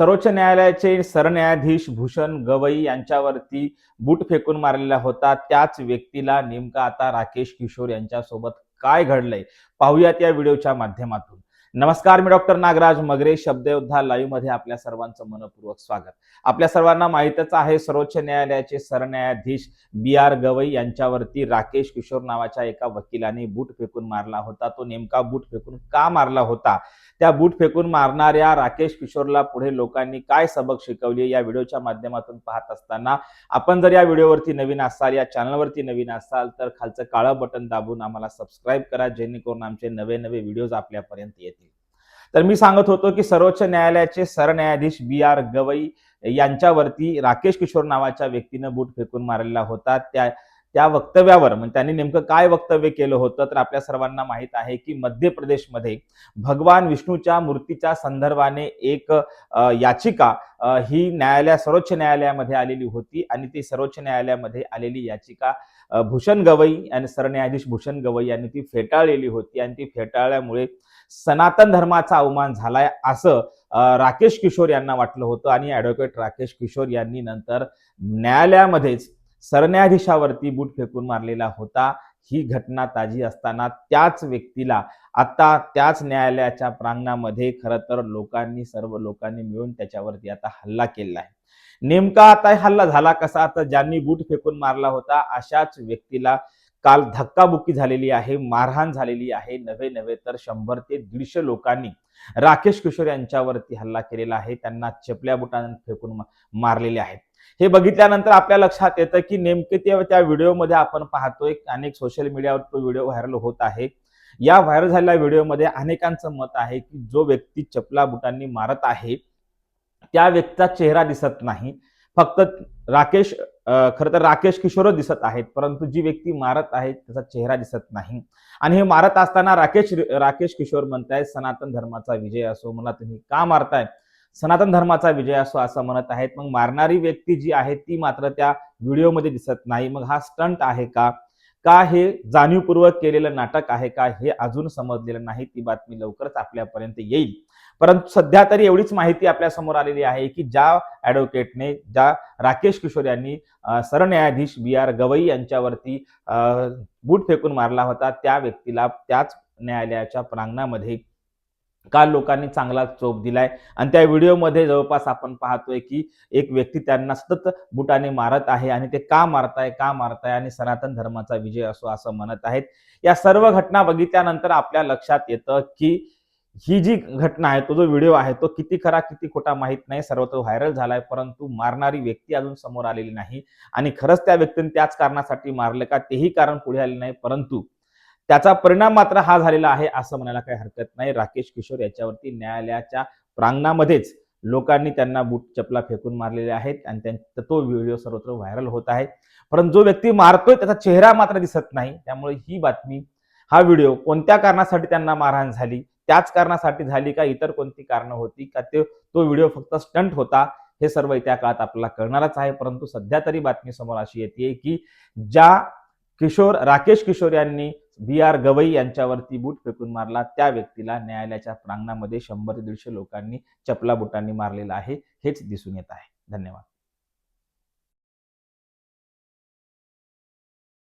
सर्वोच्च न्यायालयाचे सरन्यायाधीश भूषण गवई यांच्यावरती बूट फेकून मारलेला होता. त्याच व्यक्तीला नेमका आता राकेश किशोर यांच्यासोबत काय घडलंय? पाहूयात या व्हिडिओच्या माध्यमातून. नमस्कार मी डॉक्टर नागराज मगरे शब्दयोद्धा लाईव्हमध्ये आपल्या सर्वांचं मनपूर्वक स्वागत. आपल्या सर्वांना माहितच आहे सर्वोच्च न्यायालयाचे सरन्यायाधीश बी आर गवई यांच्यावरती राकेश किशोर नावाच्या एका वकिलाने बूट फेकून मारला होता. तो नेमका बूट फेकून का मारला होता? त्या बूट फेकून मारणाऱ्या राकेश किशोरला पुढे लोकांनी काय सबक शिकवली या व्हिडिओच्या माध्यमातून पाहत असताना आपण जर या व्हिडिओवरती नवीन असाल या चॅनलवरती नवीन असाल तर खालचं काळं बटन दाबून आम्हाला सबस्क्राईब करा जेणेकरून आमचे नवे नवे व्हिडिओज आपल्यापर्यंत येतील. तर मी सांगत होतो की सर्वोच्च न्यायालयाचे सरन्यायाधीश बी आर गवई यांच्यावरती राकेश किशोर नावाच्या व्यक्तीनं बूट फेकून मारलेला होता. त्या त्या वक्तव्यावर म्हणजे त्यांनी नेमकं काय वक्तव्य केलं होतं तर आपल्या सर्वांना माहीत आहे की मध्य प्रदेशमध्ये भगवान विष्णूच्या मूर्तीच्या संदर्भाने एक याचिका ही न्यायालया सर्वोच्च न्यायालयामध्ये आलेली होती आणि ती सर्वोच्च न्यायालयामध्ये आलेली याचिका भूषण गवई आणि सरन्यायाधीश भूषण गवई यांनी ती फेटाळलेली होती आणि ती फेटाळल्यामुळे सनातन धर्माचा अवमान झालाय असं राकेश किशोर यांना वाटलं होतं आणि ॲडव्होकेट राकेश किशोर यांनी नंतर न्यायालयामध्येच सरन्यायाधीशावरती बूट फेकून मारलेला होता. ही घटना ताजी असताना त्याच व्यक्तीला आता त्याच न्यायालयाच्या प्रांगणामध्ये खरं तर लोकांनी सर्व लोकांनी मिळून त्याच्यावरती आता हल्ला केलेला आहे. नेमका आता हल्ला झाला कसा? आता ज्यांनी बूट फेकून मारला होता अशाच व्यक्तीला काल धक्काबुक्की झालेली आहे मारहाण झालेली आहे. नवे नवे तर शंभर ते दीडशे लोकांनी राकेश किशोर यांच्यावरती हल्ला केलेला आहे. त्यांना चपल्या बुटाने फेकून मारलेले आहेत. हे बघितल्यानंतर आपल्या लक्षात येतं की नेमके ते त्या व्हिडिओमध्ये आपण पाहतोय अनेक सोशल मीडियावर तो व्हिडिओ व्हायरल होत आहे. या व्हायरल झालेल्या व्हिडिओमध्ये अनेकांचं मत आहे की जो व्यक्ती चपला बुटांनी मारत आहे त्या व्यक्तीचा चेहरा दिसत नाही. फक्त राकेश खरं तर राकेश किशोरच दिसत आहेत परंतु जी व्यक्ती मारत आहे त्याचा चेहरा दिसत नाही. आणि हे मारत असताना राकेश राकेश किशोर म्हणतायत सनातन धर्माचा विजय असो मला तुम्ही का मारताय? सनातन धर्माचा विजय असो असं म्हणत आहेत. मग मारणारी व्यक्ती जी आहे ती मात्र त्या व्हिडिओमध्ये दिसत नाही. मग हा स्टंट आहे का? का हे जाणीवपूर्वक केलेलं नाटक आहे का? हे अजून समजलेलं नाही. ती बातमी लवकरच आपल्यापर्यंत येईल. परंतु सध्या तरी एवढीच माहिती आपल्यासमोर आलेली आहे की ज्या ॲडव्होकेटने ज्या राकेश किशोर यांनी सरन्यायाधीश बी आर गवई यांच्यावरती अं, बूट फेकून मारला होता त्या व्यक्तीला त्याच न्यायालयाच्या प्रांगणामध्ये का लोकांनी चांगला चोप दिलाय? आणि त्या व्हिडिओमध्ये जवळपास आपण पाहतोय की एक व्यक्ती त्यांना सतत बुटाने मारत आहे आणि ते का मारताय का मारताय आणि सनातन धर्माचा विजय असो असं म्हणत आहेत. या सर्व घटना बघितल्यानंतर आपल्या लक्षात येतं की ही जी घटना आहे तो जो व्हिडिओ आहे तो किती खरा किती खोटा माहीत नाही. सर्वत्र व्हायरल झालाय परंतु मारणारी व्यक्ती अजून समोर आलेली नाही. आणि खरंच त्या व्यक्तीने त्याच कारणासाठी मारलं का तेही कारण पुढे आले नाही. परंतु त्याचा परिणाम मात्र हा झालेला आहे असं म्हणायला काही हरकत नाही. राकेश किशोर याच्यावरती न्यायालयाच्या प्रांगणामध्येच लोकांनी त्यांना बूट चपला फेकून मारलेले आहेत आणि त्यांचा तो व्हिडिओ सर्वत्र व्हायरल होत आहे. परंतु जो व्यक्ती मारतोय त्याचा चेहरा मात्र दिसत नाही. त्यामुळे ही बातमी हा व्हिडिओ कोणत्या कारणासाठी त्यांना मारहाण झाली त्याच कारणासाठी झाली का इतर कोणती कारणं होती का ते तो व्हिडिओ फक्त स्टंट होता हे सर्व त्या काळात आपल्याला कळणारच आहे. परंतु सध्या तरी बातमी समोर अशी येते की ज्या किशोर राकेश किशोर यांनी बी आर गवई यांच्यावरती बूट फेकून मारला. त्या व्यक्तीला न्यायालयाच्या प्रांगणामध्ये शंभर ते दीडशे लोकांनी चपला बुटांनी मारलेला आहे. हेच दिसून येत आहे. धन्यवाद.